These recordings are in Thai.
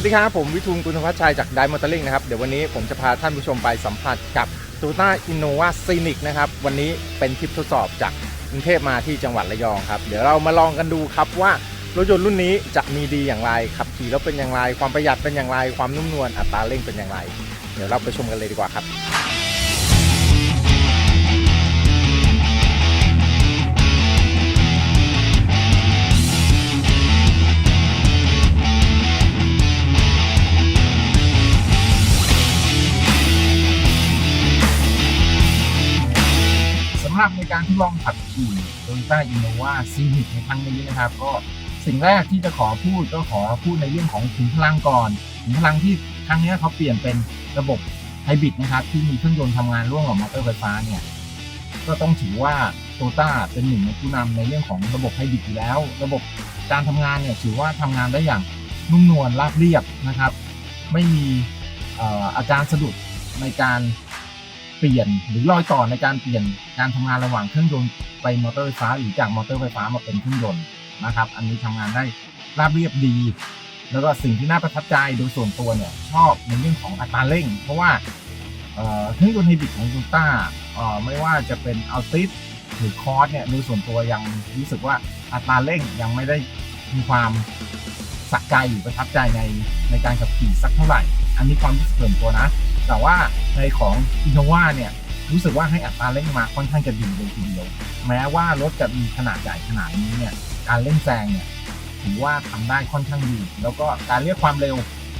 สวัสดีครับ ผมวิทูลกุลธวัชชัยจากไดมอเตอร์ลิงนะครับ เดี๋ยววันนี้ผมจะพาท่านผู้ชมไปสัมผัสกับ t o y o t a Innova Scenic นะครับ วันนี้เป็นทริปทดสอบจากกรุงเทพมาที่จังหวัดระยองครับ เดี๋ยวเรามาลองกันดูครับว่ารถยนต์รุ่นนี้จะมีดีอย่างไรขับขี่แล้วเป็นอย่างไร ความประหยัดเป็นอย่างไร ความนุ่มนวลอัตราเร่งเป็นอย่างไร เดี๋ยวเราไปชมกันเลยดีกว่าครับ สำหรับในการทดลองขับขี่ Toyota Innova Scenic ในครั้งนี้นะครับ ก็สิ่งแรกที่จะขอพูดก็ขอพูดในเรื่องของขุมพลังก่อนขุมพลังที่ครั้งนี้เขาเปลี่ยนเป็นระบบไฮบริดนะครับ ที่มีเครื่องยนต์ทำงานร่วมกับมอเตอร์ไฟฟ้าเนี่ยก็ต้องถือว่าโตต้าเป็นหนึ่งในผู้นำในเรื่องของระบบไฮบริดอยู่แล้ว ระบบการทำงานเนี่ยถือว่าทำงานได้อย่างนุ่มนวลราบเรียบนะครับ ไม่มีอ่ออาการสะดุดในการ เปลี่ยนหรือรอยต่อในการเปลี่ยนการทำงานระหว่างเครื่องยนต์ไปมอเตอร์ไฟฟ้าหรือจากมอเตอร์ไฟฟ้ามาเป็นเครื่องยนต์นะครับ อันนี้ทำงานได้ราบเรียบดี แล้วก็สิ่งที่น่าประทับใจโดยส่วนตัวเนี่ยชอบในเรื่องของอัตราเร่ง เพราะว่าเครื่องยนต์ไฮบริดของ t o y o ต้าไม่ว่าจะเป็นอัลติสหรือคอร์สเนี่ยโดยส่วนตัวยังรู้สึกว่าอัตราเร่งยังไม่ได้มีความสะใจหรือประทับใจในในการขับขี่สักเท่าไหร่ อันนี้ความรู้สึกส่วนตัวนะ แต่ว่าในของ Innova เนี่ยรู้สึกว่าให้อัตราเร่งมาค่อนข้างจะดีเลยทีเดียว แม้ว่ารถจะมีขนาดใหญ่ขนาดนี้เนี่ยการเร่งแซงเนี่ยถือว่าทำได้ค่อนข้างดี แล้วก็การเรียกความเร็ว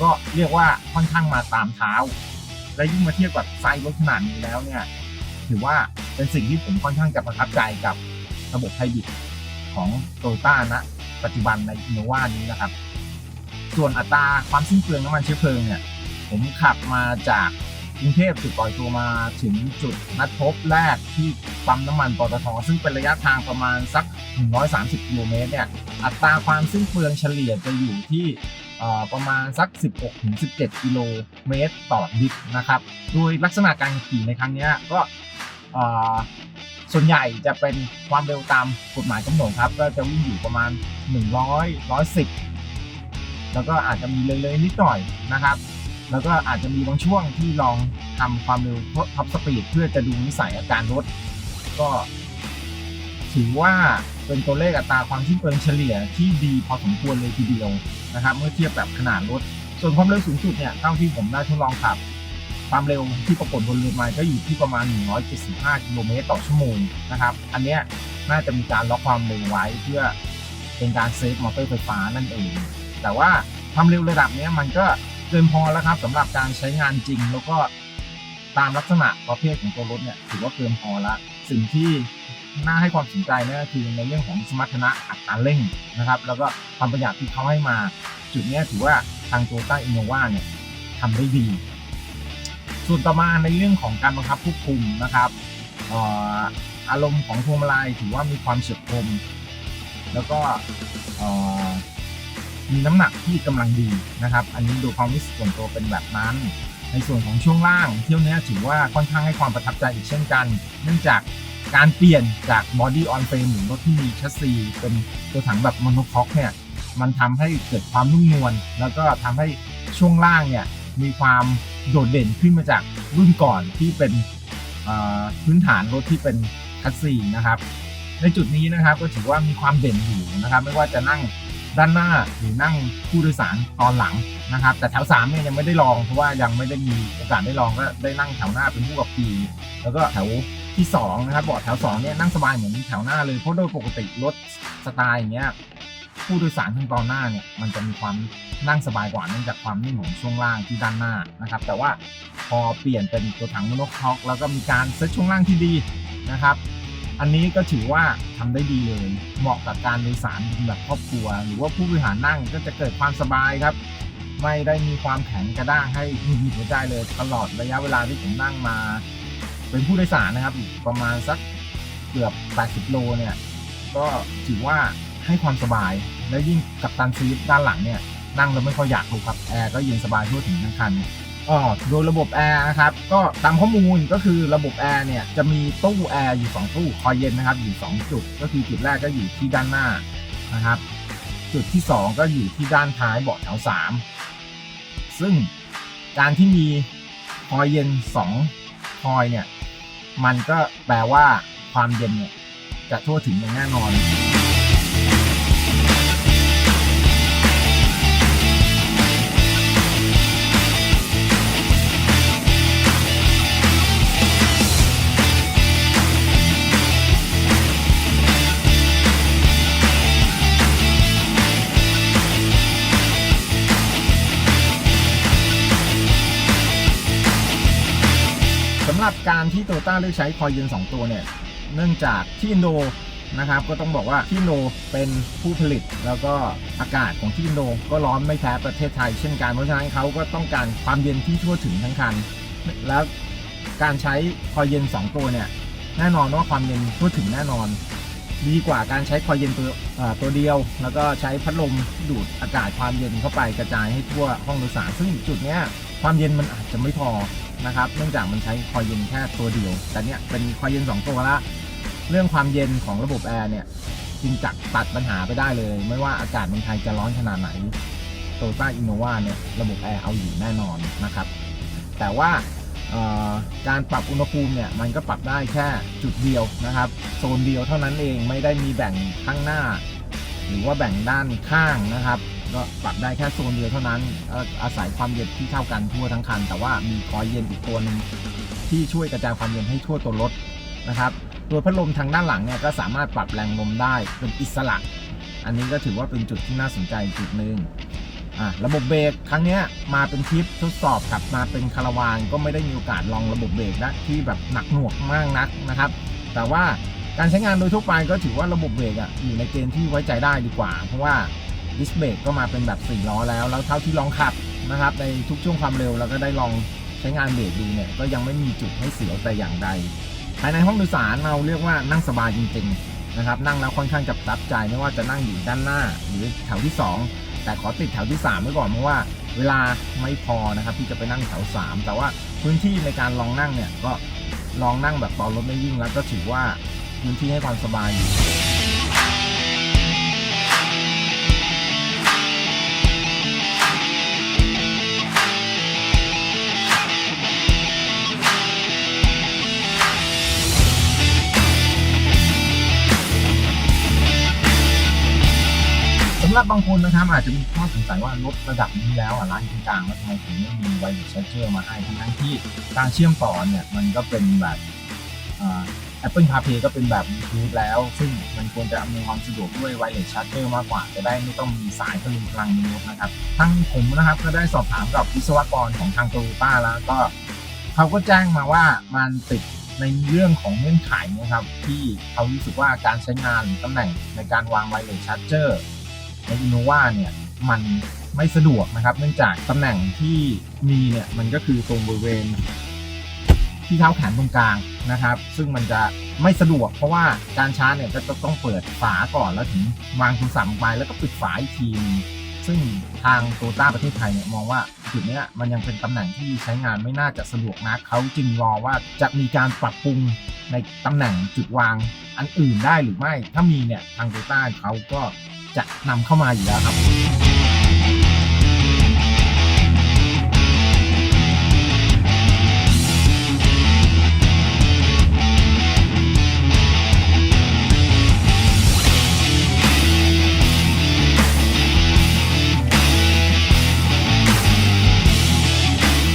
ก็เรียกว่าค่อนข้างมาตามเท้า และยิ่งมาเทียบกับไซส์รถขนาดนี้แล้วเนี่ยถือว่าเป็นสิ่งที่ผมค่อนข้างจะประทับใจกับระบบไฮบริดของโตโยต้าณปัจจุบันใน Innova นี้นะครับ ส่วนอัตราความสิ้นเปลืองน้ำมันเชื้อเพลิงเนี่ย ผมขับมาจากกรุงเทพจุดปล่อยตัวมาถึงจุดนัดพบแรกที่ปั๊มน้ำมันปตทซึ่งเป็นระยะทางประมาณสัก 130กิโลเมตรเนี่ยอัตราความสิ้นเปลืองเฉลี่ยจะอยู่ที่ประมาณสัก 16-17 กิโลเมตรต่อลิตรนะครับ โดยลักษณะการขี่ในครั้งนี้ก็ส่วนใหญ่จะเป็นความเร็วตามกฎหมายกำหนดครับ ก็จะวิ่งอยู่ประมาณ 100 110 แล้วก็อาจจะมีเลยๆนิดหน่อยนะครับ แล้วก็อาจจะมีบางช่วงที่ลองทำความเร็วท็อปสปีดเพื่อจะดูนิสัยอาการรถ ก็ถือว่าเป็นตัวเลขอัตราความสิ้นเปลืองเฉลี่ยที่ดีพอสมควรเลยทีเดียวนะครับ เมื่อเทียบแบบขนาดรถ ส่วนความเร็วสูงสุดเนี่ยเท่าที่ผมได้ทดลองขับ ความเร็วที่ปรากฏบนเรือไม้ก็อยู่ที่ประมาณ 175 กิโลเมตรต่อชั่วโมงนะครับ อันเนี้ยน่าจะมีการล็อกความเร็วไว้เพื่อเป็นการเซฟมอเตอร์ไฟฟ้านั่นเอง แต่ว่าความเร็วระดับนี้มันก็ เกินพอแล้วครับสำหรับการใช้งานจริง แล้วก็ตามลักษณะประเภทของตัวรถเนี่ยถือว่าเกินพอละสิ่งที่น่าให้ความสนใจนี่ยก็คือในเรื่องของสมรรถนะอัตราเร่งนะครับ แล้วก็ความประหยัดที่เขาให้มา จุดนี้ถือว่าทางโตต้าอินโนวาเนี่ยทำได้ดี ส่วนต่อมาในเรื่องของการบังคับควบคุมนะครับอารมณ์ของพวงมาลัยถือว่ามีความเฉียบคม แล้วก็ มีน้ำหนักที่กำลังดีนะครับ อันนี้ดูความรู้สึกส่วนตัวเป็นแบบนั้น ในส่วนของช่วงล่างเที่ยวเนี้ยถือว่าค่อนข้างให้ความประทับใจอีกเช่นกัน เนื่องจากการเปลี่ยนจากบอดี้ออนเฟรมหรือรถที่มีแชสซีเป็นตัวถังแบบมโนคอกเนี่ยมันทำให้เกิดความนุ่มนวลแล้วก็ทำให้ช่วงล่างเนี่ยมีความโดดเด่นขึ้นมาจากรุ่นก่อนที่เป็นพื้นฐานรถที่เป็นคัสซีนะครับ ในจุดนี้นะครับก็ถือว่ามีความเด่นอยู่นะครับ ไม่ว่าจะนั่ง ด้านหน้าหรือนั่งผู้โดยสารตอนหลังนะครับ แต่แถว3เนี่ยยังไม่ได้ลองเพราะว่ายังไม่ได้มีโอกาสได้ลองก็ได้นั่งแถวหน้าเป็นผู้กับปีแล้วก็แถวที่สองนะครับเบาะแถวสองเนี่ยนั่งสบายเหมือนแถวหน้าเลยเพราะโดยปกติรถสไตล์อย่างเงี้ยผู้โดยสารทางตอนหน้าเนี่ยมันจะมีความนั่งสบายกว่าเนื่องจากความนิ่มของช่วงล่างที่ด้านหน้านะครับ แต่ว่าพอเปลี่ยนเป็นตัวถังมโนคอกแล้วก็มีการเซ็ตช่วงล่างที่ดีนะครับ อันนี้ก็ถือว่าทำได้ดีเลย เหมาะกับการโดยสารแบบครอบครัว หรือว่าผู้บริหารนั่งก็จะเกิดความสบายครับ ไม่ได้มีความแข็งกระด้างให้หงุดหงิดหัวใจเลยตลอดระยะเวลาที่ผมนั่งมา เป็นผู้โดยสารนะครับอีกประมาณสักเกือบ 80 โลเนี่ยก็ถือว่าให้ความสบาย และยิ่งกับตันซีทด้านหลังเนี่ยนั่งแล้วไม่ค่อยอยากลุกครับแอร์ก็เย็นสบายทั่วถึงทั้งคัน อ๋อโดยระบบแอร์นะครับก็ตามข้อมูลก็คือระบบแอร์เนี่ยจะมีตู้แอร์อยู่ 2 ตู้คอยเย็นนะครับอยู่ 2 จุด ก็คือจุดแรกก็อยู่ที่ด้านหน้านะครับ จุดที่ 2 ก็อยู่ที่ด้านท้ายเบาะแถว3ซึ่งการที่มีคอยเย็น2คอยเนี่ยมันก็แปลว่าความเย็นเนี่ยจะทั่วถึงอย่างแน่นอน หรับการที่โตโยต้าเลือกใช้คอยเย็น2 ตัวเนี่ย เนื่องจากที่อินโดนะครับ ก็ต้องบอกว่าที่อินโดเป็นผู้ผลิต แล้วก็อากาศของที่อินโดก็ร้อนไม่แพ้ประเทศไทย เช่นกันเพราะฉะนั้นเขาก็ต้องการความเย็นที่ทั่วถึงทั้งคัน แล้วการใช้คอยเย็น 2 ตัวเนี่ยแน่นอนว่าความเย็นทั่วถึงแน่นอน ดีกว่าการใช้คอยเย็นตัวตัวเดียว แล้วก็ใช้พัดลมดูดอากาศความเย็นเข้าไปกระจายให้ทั่วห้องโดยสารซึ่งจุดเนี้ยความเย็นมันอาจจะไม่พอ นะครับ เนื่องจากมันใช้คอยเย็นแค่ตัวเดียว แต่เนี้ยเป็นคอยเย็น 2 ตัวละ เรื่องความเย็นของระบบแอร์เนี่ยจึงจักตัดปัญหาไปได้เลย ไม่ว่าอากาศเมืองไทยจะร้อนขนาดไหนโตต้าอินโนวาเนี่ยระบบแอร์เอาอยู่แน่นอนนะครับ แต่ว่าการปรับอุณหภูมิเนี่ยมันก็ปรับได้แค่จุดเดียวนะครับ โซนเดียวเท่านั้นเองไม่ได้มีแบ่งข้างหน้า หรือว่าแบ่งด้านข้างนะครับ ก็ปรับได้แค่โซนเดียวเท่านั้น อาศัยความเย็นที่เท่ากันทั่วทั้งคัน แต่ว่ามีคอยเย็นอีกตัวหนึงที่ช่วยกระจายความเย็นให้ทั่วตัวรถนะครับตัวพัดลมทางด้านหลังเนี่ยก็สามารถปรับแรงลมได้เป็นอิสระ อันนี้ก็ถือว่าเป็นจุดที่น่าสนใจจุดหนึ่งะระบบเบรกครั้งเนี้ยมาเป็นทริปทดสอบกลับมาเป็นคาราวานก็ไม่ได้มีโอกาสลองระบบเบรกนะที่แบบหนักหน่วงมากนักนะครับ แต่ว่าการใช้งานโดยทั่วไปก็ถือว่าระบบเบรกอะอยู่ในเกณฑ์ที่ไว้ใจได้ดีกว่า เพราะว่า ดิสเบรกก็มาเป็นแบบ4ล้อแล้ว แล้วเท่าที่ลองขับนะครับ ในทุกช่วงความเร็วแล้วก็ได้ลองใช้งานเบรกดูเนี่ยก็ยังไม่มีจุดให้เสียวแต่อย่างใด ภายในห้องโดยสารเราเรียกว่านั่งสบายจริงๆนะครับ นั่งแล้วค่อนข้างจะประทับใจไม่ว่าจะนั่งอยู่ด้านหน้าหรือแถวที่ 2 แต่ขอติดแถวที่3ไว้ก่อนเพราะว่าเวลาไม่พอนะครับที่จะไปนั่งแถว 3 แต่ว่าพื้นที่ในการลองนั่งเนี่ยก็ลองนั่งแบบตอนรถไม่วิ่งแล้วก็ถือว่าพื้นที่ให้ความสบายอยู่ บางคนนะครับอาจจะมีข้อสงสัยว่ารถระดับนี้แล้วอะร้านกลางๆแล้วทำไมถึงไม่มีไวเลสชาร์เจอร์มาให้ทั้งๆที่การเชื่อมต่อเนี่ยมันก็เป็นแบบแอ่า Apple CarPlay ก็เป็นแบบ Bluetooth แล้ว ซึ่งมันควรจะอำนวยความสะดวกด้วยไวเลสชาร์จเจอร์มากกว่า จะได้ไม่ต้องมีสายพลุงพลังในรถนะครับทั้งผมนะครับก็ได้สอบถามกับวิศวกรของทางโตโยต้าแล้วก็เขาก็แจ้งมาว่ามันติดในเรื่องของเงื่อนไขนะครับ ที่เขารู้สึกว่าการใช้งานหรือตำแหน่งในการวางไวเลสชาร์จเจอร์ ในอินโนวาเนี่ยมันไม่สะดวกนะครับ เนื่องจากตำแหน่งที่มีเนี่ยมันก็คือตรงบริเวณที่เท้าแขนตรงกลางนะครับ ซึ่งมันจะไม่สะดวก เพราะว่าการชาร์จเนี่ยก็จะต้องเปิดฝาก่อนแล้วถึงวางโทรศัพท์ลงไปแล้วก็ปิดฝาอีกทีซึ่งทางโตต้าประเทศไทยเนี่ยมองว่าจุดนี้มันยังเป็นตำแหน่งที่ใช้งานไม่น่าจะสะดวกนักเขาจึงรอว่าจะมีการปรับปรุงในตำแหน่งจุดวางอันอื่นได้หรือไม่ ถ้ามีเนี่ยทางโตต้าเขาก็ จะนำเข้ามาอยู่แล้วครับ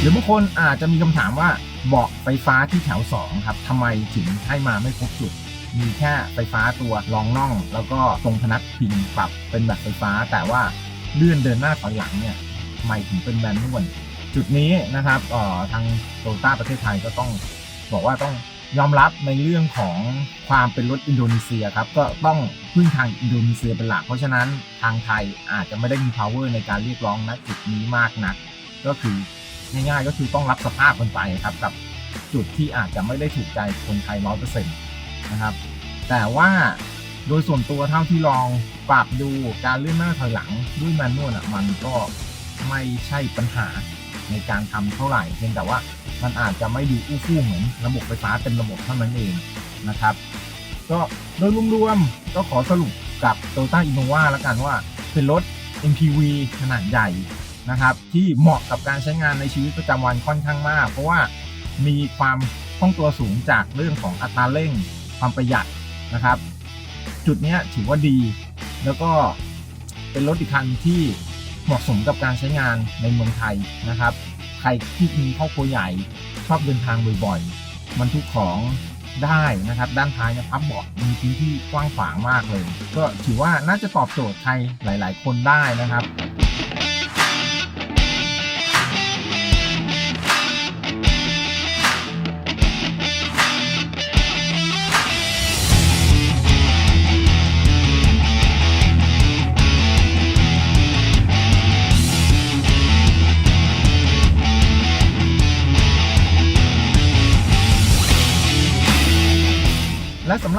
หรือบางคนอาจจะมีคำถามว่าเบาะไฟฟ้าที่แถว 2 ครับทำไมถึงให้มาไม่ครบจุด มีแค่ไฟฟ้าตัวรองน่อง แล้วก็ตรงพนักพิงปรับเป็นแบบไฟฟ้า แต่ว่าเลื่อนเดินหน้าถอยหลังเนี่ยไมถึงเป็นแมนนวลจุดนี้นะครับเอ่อทางโตต้าประเทศไทยก็ต้องบอกว่าต้องยอมรับในเรื่องของความเป็นรถอินโดนีเซียครับก็ต้องพึ่งทางอินโดนีเซียเป็นหลัก เพราะฉะนั้นทางไทยอาจจะไม่ได้มี power ในการเรียกร้องณจุดนี้มากนัก ก็คือง่ายๆก็คือต้องรับสภาพมันไปครับกับจุดที่อาจจะไม่ได้ถูกใจคนไทยร้อยเปอร์เซ็นต์ นะครับ แต่ว่าโดยส่วนตัวเท่าที่ลองปรับดูการเลื่อนหน้าถอยหลังด้วยแมนนวลอะมันก็ไม่ใช่ปัญหาในการทำเท่าไหร่เพียงแต่ว่ามันอาจจะไม่ดูอู้ฟู่เหมือนระบบไฟฟ้าเต็มระบบเท่านั้นเองนะครับ ก็โดยรวมๆก็ขอสรุปกับ Toyota Innova แล้วกันว่าเป็นรถ MPV ขนาดใหญ่นะครับที่เหมาะกับการใช้งานในชีวิตประจำวันค่อนข้างมาก เพราะว่ามีความคล่องตัวสูงจากเรื่องของอัตราเร่ง ความประหยัดนะครับ จุดนี้ถือว่าดี แล้วก็เป็นรถอีกคันที่เหมาะสมกับการใช้งานในเมืองไทยนะครับ ใครที่มีครอบครัวใหญ่ชอบเดินทางบ่อยๆบรรทุกของได้นะครับ ด้านท้ายเนี่ยพับเบาะมีพื้นที่กว้างขวางมากเลย ก็ถือว่าน่าจะตอบโจทย์ใครหลาย ๆ คนได้นะครับ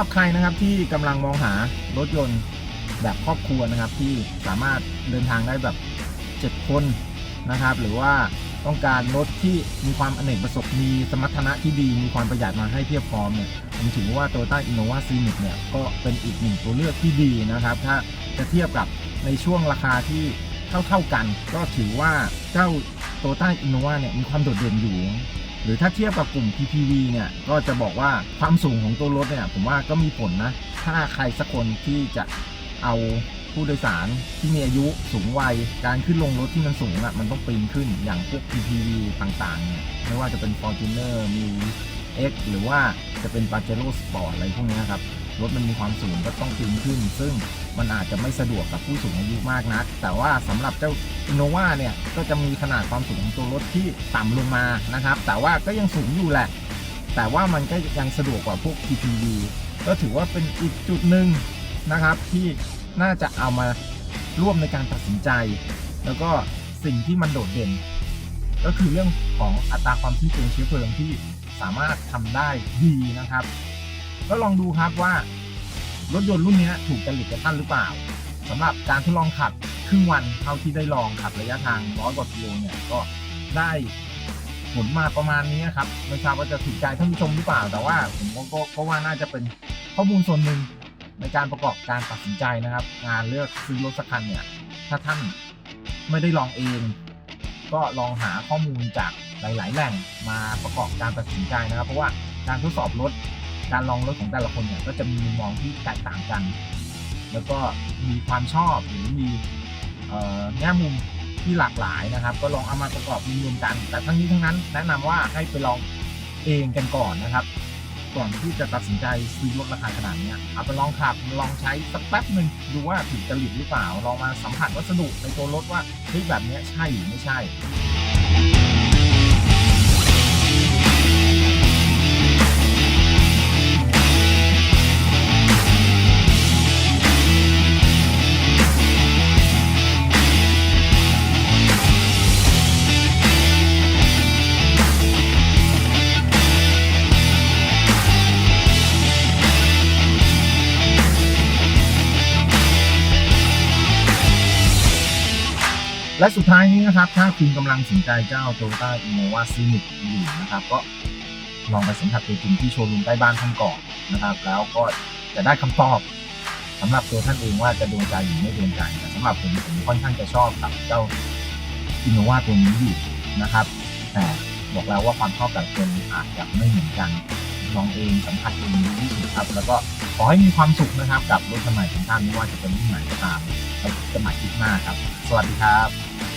หรับใครนะครับที่กำลังมองหารถยนต์แบบครอบครัวนะครับ ที่สามารถเดินทางได้แบบ 7 คนนะครับ หรือว่าต้องการรถที่มีความอเนกประสงค์มีสมรรถนะที่ดี มีความประหยัดมาให้เพียบพร้อมเนี่ยผมถือว่า Toyota Innova Scenic เนี่ยก็เป็นอีกหนึ่งตัวเลือกที่ดีนะครับ ถ้าจะเทียบกับในช่วงราคาที่เท่าๆกัน ก็ถือว่าเจ้า Toyota Innova เนี่ยมีความโดดเด่นอยู่ หรือถ้าเทียบกับกลุ่ม PPV เนี่ยก็จะบอกว่าความสูงของตัวรถเนี่ยผมว่าก็มีผลนะ ถ้าใครสักคนที่จะเอาผู้โดยสารที่มีอายุสูงวัยการขึ้นลงรถที่มันสูงอะมันต้องปีนขึ้นอย่างพวก PPV ต่างๆเนี่ยไม่ว่าจะเป็น Fortuner มี X หรือว่าจะเป็น Pajero Sport อะไรพวกนี้ครับ รถมันมีความสูงก็ต้องปีนขึ้น ซึ่ง มันอาจจะไม่สะดวกกับผู้สูงอายุมากนัก แต่ว่าสำหรับเจ้า Innova เนี่ยก็จะมีขนาดความสูงของตัวรถที่ต่ำลงมานะครับ แต่ว่าก็ยังสูงอยู่แหละ แต่ว่ามันก็ยังสะดวกกว่าพวก PPV ก็ถือว่าเป็นอีกจุดหนึ่งนะครับ ที่น่าจะเอามาร่วมในการตัดสินใจ แล้วก็สิ่งที่มันโดดเด่น ก็คือเรื่องของอัตราความที่เป็นเชื้อเพลิงที่สามารถทำได้ดีนะครับ ก็ลองดูครับว่า รถยนต์รุ่นนี้ถูกจริตกับท่านหรือเปล่าสำหรับการทดลองขับครึ่งวันเท่าที่ได้ลองขับระยะทางร้อยกว่ากิโลเนี่ยก็ได้ผลมาประมาณนี้ครับไม่ทราบว่าจะถูกใจท่านผู้ชมหรือเปล่า แต่ว่าผมก็ก็ก็ว่าน่าจะเป็นข้อมูลส่วนหนึ่งในการประกอบการตัดสินใจนะครับ งานเลือกซื้อรถสักคันเนี่ยถ้าท่านไม่ได้ลองเอง ก็ลองหาข้อมูลจากหลาย ๆ แหล่งมาประกอบการตัดสินใจนะครับ เพราะว่าการทดสอบรถ การลองรถของแต่ละคนเนี่ยก็จะมีมุมมองที่แตกต่างกัน แล้วก็มีความชอบหรือมีแง่มุมที่หลากหลายนะครับ ก็ลองเอามาประกอบรวมกัน แต่ทั้งนี้ทั้งนั้น แนะนำว่าให้ไปลองเองกันก่อนนะครับ ก่อนที่จะตัดสินใจซื้อรถราคาขนาดนี้เอาไปลองขับลองใช้สักแป๊บหนึ่งดูว่าถูกจริตหรือเปล่าลองมาสัมผัสวัสดุในตัวรถว่าเฮ้ยแบบนี้ใช่หรือไม่ใช่ และสุดท้ายนี้นะครับ ถ้าคุณกำลังสนใจเจ้า Toyota Innova Scenic อยู่นะครับ ก็ลองไปสัมผัสตัวจริงที่โชว์รูมใกล้บ้านท่านก่อนนะครับ แล้วก็จะได้คำตอบสำหรับตัวท่านเองว่าจะโดนใจหรือไม่โดนใจแต่สำหรับผมผมค่อนข้างจะชอบกับเจ้า Innova ตัวนี้อยู่นะครับ แต่บอกแล้วว่าความชอบแต่ละคนอาจจะไม่เหมือนกันลองเองสัมผัสเองดีที่สุดครับ แล้วก็ขอให้มีความสุขนะครับกับรถสมัยของท่านไม่ว่าจะเป็นรุ่นไหนก็ตาม ไปเจอกันใหม่คลิปหน้าครับ สวัสดีครับ